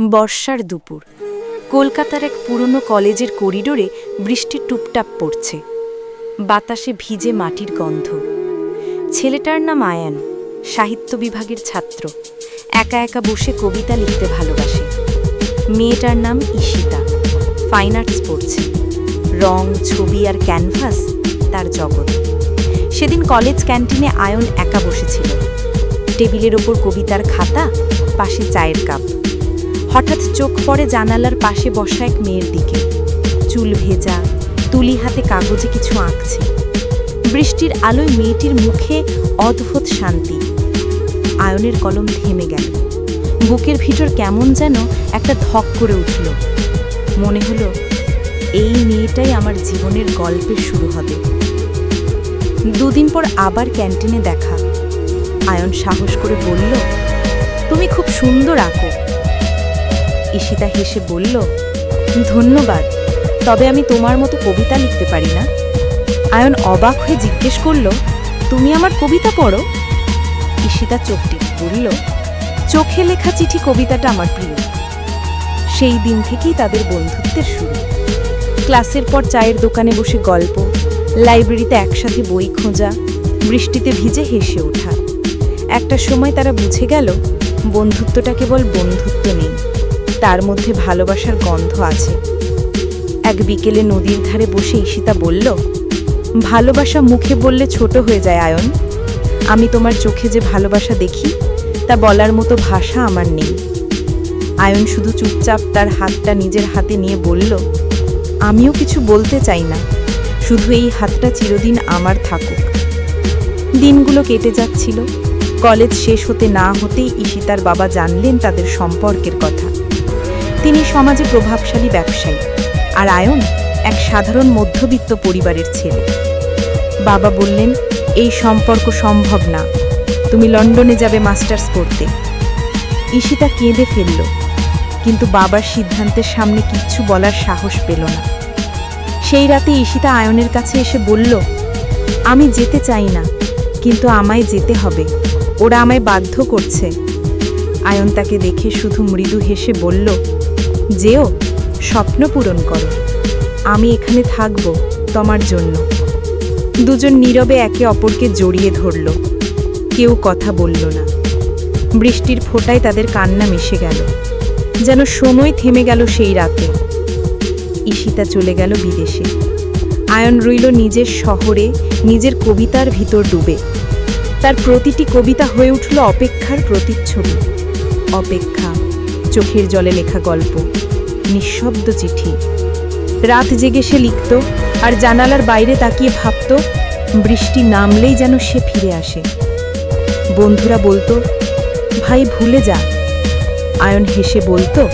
বর্ষার দুপুর। কলকাতার এক পুরনো কলেজের করিডোরে বৃষ্টি টুপটাপ পড়ছে। বাতাসে ভিজে মাটির গন্ধ। ছেলেটার নাম আয়ান, সাহিত্য বিভাগের ছাত্র। একা একা বসে কবিতা লিখতে ভালোবাসে। মেয়েটার নাম ঈশিতা ফাইন আর্টস পড়ছে। রং, ছবি আর ক্যানভাস তার জগৎ। সেদিন কলেজ ক্যান্টিনে আয়ন একা বসেছিল। টেবিলের ওপর কবিতার খাতা, পাশে চায়ের কাপ। হঠাৎ চোখ পড়ে জানালার পাশে বসা এক মেয়ের দিকে। চুল ভেজা, তুলি হাতে কাগজে কিছু আঁকছে। বৃষ্টির আলোয় মেয়েটির মুখে অদ্ভুত শান্তি। আয়নের কলম থেমে গেল। বুকের ভিতর কেমন যেন একটা ধক করে উঠল। মনে হলো, এই মেয়েটাই আমার জীবনের গল্পের শুরু হবে। দুদিন পর আবার ক্যান্টিনে দেখা। আয়ন সাহস করে বলল, তুমি খুব সুন্দর আঁকো। ঈশিতা হেসে বলল, ধন্যবাদ, তবে আমি তোমার মতো কবিতা লিখতে পারি না। আয়ন অবাক হয়ে জিজ্ঞেস করল, তুমি আমার কবিতা পড়ো? ঈশিতা চোখটি বলল, চোখে লেখা চিঠি কবিতাটা আমার প্রিয়। সেই দিন থেকেই তাদের বন্ধুত্বের শুরু। ক্লাসের পর চায়ের দোকানে বসে গল্প, লাইব্রেরিতে একসাথে বই খোঁজা, বৃষ্টিতে ভিজে হেসে ওঠা। একটা সময় তারা বুঝে গেল, বন্ধুত্বটা কেবল বন্ধুত্ব নেই। তার মধ্যে ভালোবাসার গন্ধ আছে। এক বিকেলে নদীর ধারে বসে ঈশিতা বলল, ভালোবাসা মুখে বললে ছোট হয়ে যায় আয়ন। আমি তোমার চোখে যে ভালোবাসা দেখি, তা বলার মতো ভাষা আমার নেই। আয়ন শুধু চুপচাপ তার হাতটা নিজের হাতে নিয়ে বলল, আমিও কিছু বলতে চাই না, শুধু এই হাতটা চিরদিন আমার থাকুক। দিনগুলো কেটে যাচ্ছিল। কলেজ শেষ হতে না হতেই ঈশিতার বাবা জানলেন তাদের সম্পর্কের কথা। তিনি সমাজে প্রভাবশালী ব্যবসায়ী আর আয়ন এক সাধারণ মধ্যবিত্ত পরিবারের ছেলে। বাবা বললেন, এই সম্পর্ক সম্ভব না। তুমি লন্ডনে যাবে মাস্টার্স করতে ঈশিতা কেঁদে ফেলল, কিন্তু বাবার সিদ্ধান্তের সামনে কিচ্ছু বলার সাহস পেল না। সেই রাতে ঈশিতা আয়নের কাছে এসে বলল, আমি যেতে চাই না, কিন্তু আমায় যেতে হবে। ওরা আমায় বাধ্য করছে। আয়ন তাকে দেখে শুধু মৃদু হেসে বলল, যেও, স্বপ্ন পূরণ করো। আমি এখানে থাকব তোমার জন্য। দুজন নীরবে একে অপরকে জড়িয়ে ধরল। কেউ কথা বলল না। বৃষ্টির ফোঁটায় তাদের কান্না মিশে গেল। যেন সময় থেমে গেল সেই রাতে। ঈশিতা চলে গেল বিদেশে। আয়ন রইল নিজের শহরে, নিজের কবিতার ভিতর ডুবে। তার প্রতিটি কবিতা হয়ে উঠল অপেক্ষার প্রতিচ্ছবি। অপেক্ষা। চোখের জলে লেখা গল্প, নিঃশব্দ চিঠি। রাত জেগে সে লিখত, আর জানালার বাইরে তাকিয়ে ভাবত, বৃষ্টি নামলেই যেন সে ফিরে আসে। বন্ধুরা বলতো, ভাই, ভুলে যা। আয়ন হেসে বলতো,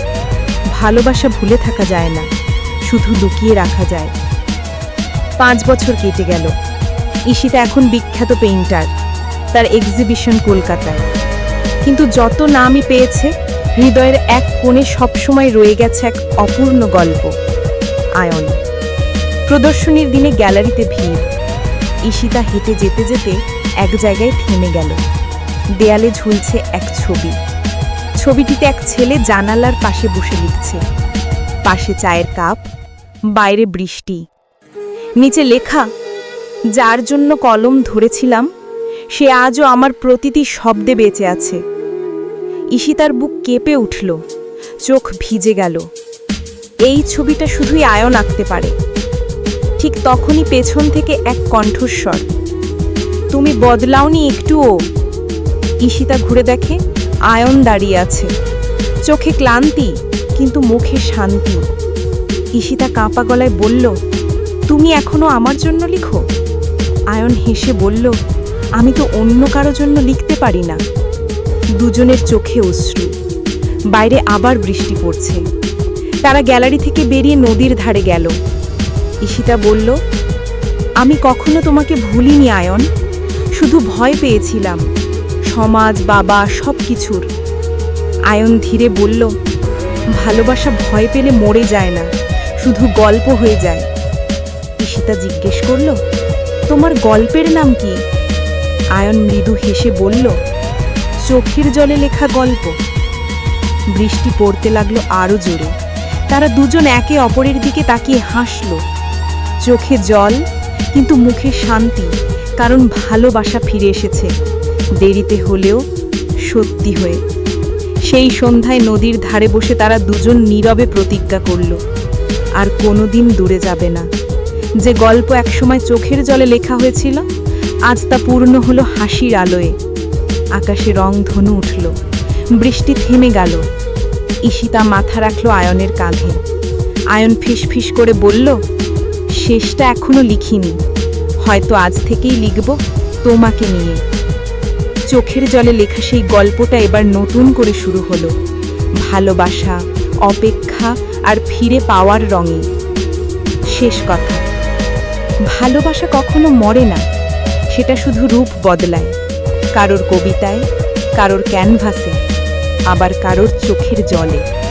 ভালোবাসা ভুলে থাকা যায় না, শুধু লুকিয়ে রাখা যায়। পাঁচ বছর কেটে গেল। ঈশিতা এখন বিখ্যাত পেইন্টার, তার এক্সিবিশন কলকাতায়। কিন্তু যত নামই পেয়েছে, হৃদয়ের এক কোণে সবসময় রয়ে গেছে এক অপূর্ণ গল্প। আয়ন। প্রদর্শনীর দিনে গ্যালারিতে ভিড়। ঈশিতা হেঁটে যেতে যেতে এক জায়গায় থেমে গেল। দেয়ালে ঝুলছে এক ছবি। ছবিটিতে এক ছেলে জানালার পাশে বসে লিখছে, পাশে চায়ের কাপ, বাইরে বৃষ্টি। নিচে লেখা, যার জন্য কলম ধরেছিলাম, সে আজও আমার প্রতিটি শব্দে বেঁচে আছে। ঈশিতার বুক কেঁপে উঠল। চোখ ভিজে গেল। এই ছবিটা শুধুই আয়ন আঁকতে পারে। ঠিক তখনই পেছন থেকে এক কণ্ঠস্বর। তুমি বদলাওনি একটুও? ঈশিতা ঘুরে দেখে, আয়ন দাঁড়িয়ে আছে। চোখে ক্লান্তি, কিন্তু মুখে শান্তি। ঈশিতা কাঁপা গলায় বলল, তুমি এখনও আমার জন্য লিখো? আয়ন হেসে বলল, আমি তো অন্য কারও জন্য লিখতে পারি না। দুজনের চোখে অশ্রু। বাইরে আবার বৃষ্টি পড়ছে। তারা গ্যালারি থেকে বেরিয়ে নদীর ধারে গেল। ঈশিতা বলল, আমি কখনো তোমাকে ভুলিনি, আয়ন। শুধু ভয় পেয়েছিলাম। সমাজ, বাবা সব কিছুর আয়ন ধীরে বলল, ভালোবাসা ভয় পেলে মরে যায় না। শুধু গল্প হয়ে যায়। ঈশিতা জিজ্ঞেস করল, তোমার গল্পের নাম কি? আয়ন মৃদু হেসে বলল চোখের জলে লেখা গল্প। বৃষ্টি পড়তে লাগল আরও জোরে। তারা দুজন একে অপরের দিকে তাকিয়ে হাসল। চোখে জল, কিন্তু মুখে শান্তি, কারণ ভালোবাসা ফিরে এসেছে। দেরিতে হলেও সত্যি হয়ে। সেই সন্ধ্যায় নদীর ধারে বসে তারা দুজন নীরবে প্রতিজ্ঞা করল। আর কোনোদিন দূরে যাবে না। যে গল্প একসময় চোখের জলে লেখা হয়েছিল, আজ তা পূর্ণ হলো হাসির আলোয়। আকাশে রং ধনু উঠল। বৃষ্টি থেমে গেল। ঈশিতা মাথা রাখল আয়নের কাঁধে। আয়ন ফিস করে বলল, শেষটা এখনও লিখিনি। হয়তো আজ থেকেই লিখব তোমাকে নিয়ে। চোখের জলে লেখা সেই গল্পটা এবার নতুন করে শুরু হলো। ভালোবাসা, অপেক্ষা আর ফিরে পাওয়ার রঙে। শেষ কথা। ভালোবাসা কখনো মরে না। সেটা শুধু রূপ বদলায়। কারোর কবিতায় কারোর ক্যানভাসে আবার কারোর চোখের জলে।